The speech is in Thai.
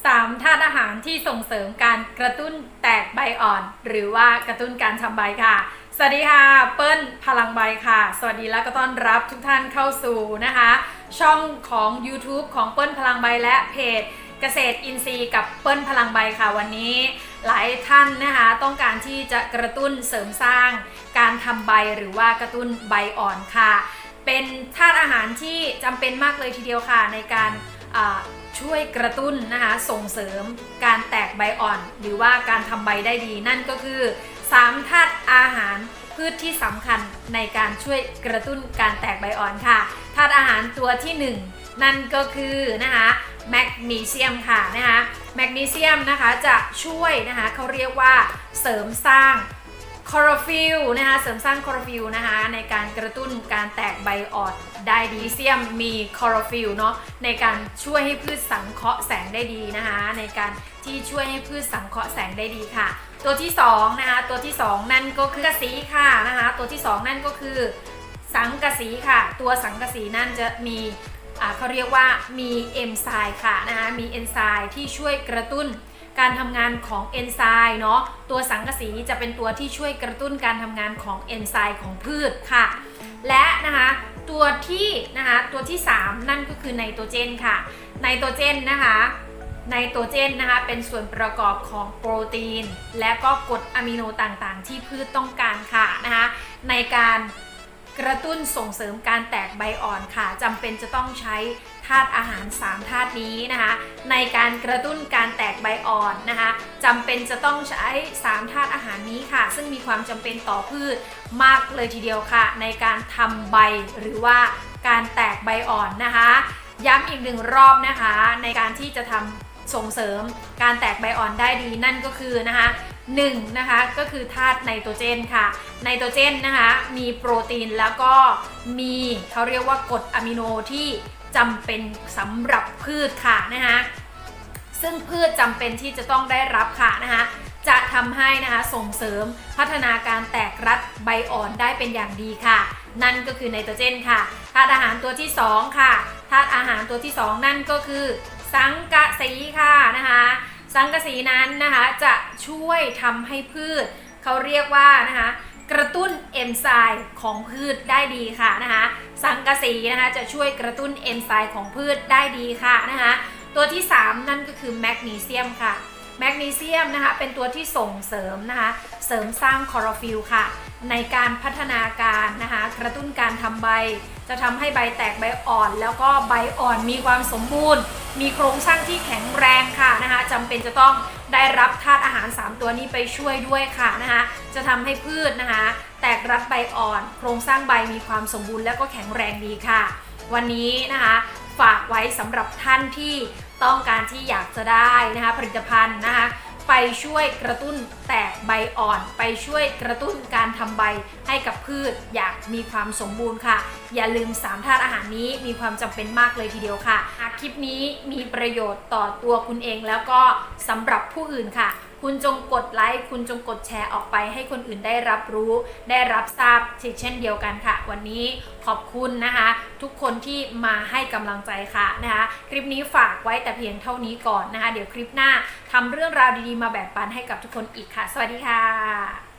3ธาตุอาหารที่ส่งเสริมการกระตุ้นแตกใบอ่อน หรือว่ากระตุ้นการทำใบค่ะ สวัสดีค่ะ เปิ้ลพลังใบค่ะ สวัสดีและก็ต้อนรับทุกท่านเข้าสู่นะคะ ช่องของ YouTube ของเปิ้ลพลังใบและเพจเกษตรอินทรีย์กับเปิ้ลพลังใบค่ะวันนี้หลายท่านนะคะต้องการที่จะกระตุ้นเสริมสร้างการทำใบหรือว่ากระตุ้นใบอ่อนค่ะ เป็นธาตุอาหารที่จำเป็นมากเลยทีเดียวค่ะในการอ่า ช่วยกระตุ้นนะคะส่งเสริมการแตกใบอ่อน หรือว่าการทำใบได้ดี นั่นก็คือ3ธาตุอาหารพืชที่สำคัญในการช่วยกระตุ้นการแตกใบอ่อนค่ะธาตุอาหารตัวที่ 1 นั่นก็คือนะคะแมกนีเซียมค่ะนะคะแมกนีเซียมนะคะจะช่วยนะคะเขาเรียกว่าเสริมสร้าง คอโรฟิลนะคะเสริมสร้างคอโรฟิลนะคะในการกระตุ้นการแตกใบอ่อนได้ดีเซียมมีคอโรฟิลเนาะในการช่วยให้พืชสังเคราะห์แสงได้ดีนะคะ ในการที่ช่วยให้พืชสังเคราะห์แสงได้ดีค่ะ ตัวที่2นะคะตัวที่ 2 นั่นก็คือกระสีค่ะนะคะตัวที่ 2 นั่นก็คือสังกะสีค่ะ ตัวสังกะสีนั่นจะมีอ่าเขาเรียกว่ามีเอนไซม์ค่ะนะคะมีเอนไซม์ที่ช่วยกระตุ้น การทำงานของเอนไซม์เนาะตัวสังกะสีจะเป็นตัวที่ช่วยกระตุ้นการทำงานของเอนไซม์ของพืชค่ะ และนะคะตัวที่นะคะตัวที่ 3 นั่นก็คือไนโตรเจนค่ะไนโตรเจนนะคะไนโตรเจนนะคะเป็นส่วนประกอบของโปรตีน และก็กรดอะมิโนต่างๆ ที่พืชต้องการค่ะนะคะในการ กระตุ้นส่งเสริมการแตกใบอ่อนค่ะจำเป็นจะต้องใช้ธาตุอาหาร 3ธาตุนี้นะคะ ในการกระตุ้นการแตกใบอ่อนนะคะจำเป็นจะต้องใช้ 3ธาตุอาหารนี้ค่ะ ซึ่งมีความจำเป็นต่อพืชมากเลยทีเดียวค่ะ ในการทำใบหรือว่าการแตกใบอ่อนนะคะ ย้ำอีกหนึ่งรอบนะคะ ในการที่จะทำส่งเสริมการแตกใบอ่อนได้ดีนั่นก็คือนะคะ หนึ่งนะคะก็คือธาตุไนโตรเจนค่ะ ไนโตรเจนนะคะมีโปรตีนแล้วก็มีเขาเรียกว่ากรดอะมิโนที่จำเป็นสำหรับพืชค่ะนะคะซึ่งพืชจำเป็นที่จะต้องได้รับค่ะนะคะจะทำให้นะคะส่งเสริมพัฒนาการแตกรัดใบอ่อนได้เป็นอย่างดีค่ะ นั่นก็คือไนโตรเจนค่ะธาตุอาหารตัวที่ 2 ค่ะธาตุอาหารตัวที่ 2 นั่นก็คือสังกะสีค่ะนะคะ สังกะสีนั้นนะคะจะช่วยทำให้พืช เขาเรียกว่านะคะกระตุ้นเอนไซม์ของพืชได้ดีค่ะนะคะสังกะสีนะคะจะช่วยกระตุ้นเอนไซม์ของพืชได้ดีค่ะนะคะตัวที่ 3 นั่นก็คือแมกนีเซียมค่ะแมกนีเซียมนะคะเป็นตัวที่ส่งเสริมนะคะเสริมสร้างคลอโรฟิลค่ะ ในการพัฒนาการนะคะกระตุ้นการทำใบ จะทำให้ใบแตกใบอ่อน แล้วก็ใบอ่อนมีความสมบูรณ์ มีโครงสร้างที่แข็งแรงค่ะนะคะจำเป็นจะต้องได้รับธาตุอาหาร 3 ตัวนี้ไปช่วยด้วยค่ะนะคะจะทำให้พืชนะคะ แตกรัดใบอ่อน โครงสร้างใบมีความสมบูรณ์แล้วก็แข็งแรงดีค่ะ วันนี้นะคะฝากไว้สำหรับท่านที่ต้องการที่อยากจะได้นะคะผลิตภัณฑ์นะคะ ไปช่วยกระตุ้นแตกใบอ่อน ไปช่วยกระตุ้นการทำใบให้กับพืชอยากมีความสมบูรณ์ค่ะ อย่าลืม3ธาตุอาหารนี้มีความจำเป็นมากเลยทีเดียวค่ะหากคลิปนี้มีประโยชน์ต่อตัวคุณเองแล้วก็สำหรับผู้อื่นค่ะ คุณจงกดไลค์คุณจงกดแชร์ออกไปให้คนอื่นได้รับรู้ ได้รับทราบเช่นเดียวกันค่ะ วันนี้ขอบคุณนะคะ ทุกคนที่มาให้กำลังใจค่ะนะคะ คลิปนี้ฝากไว้แต่เพียงเท่านี้ก่อนนะคะ เดี๋ยวคลิปหน้าทำเรื่องราวดีๆมาแบ่งปันให้กับทุกคนอีกค่ะ สวัสดีค่ะ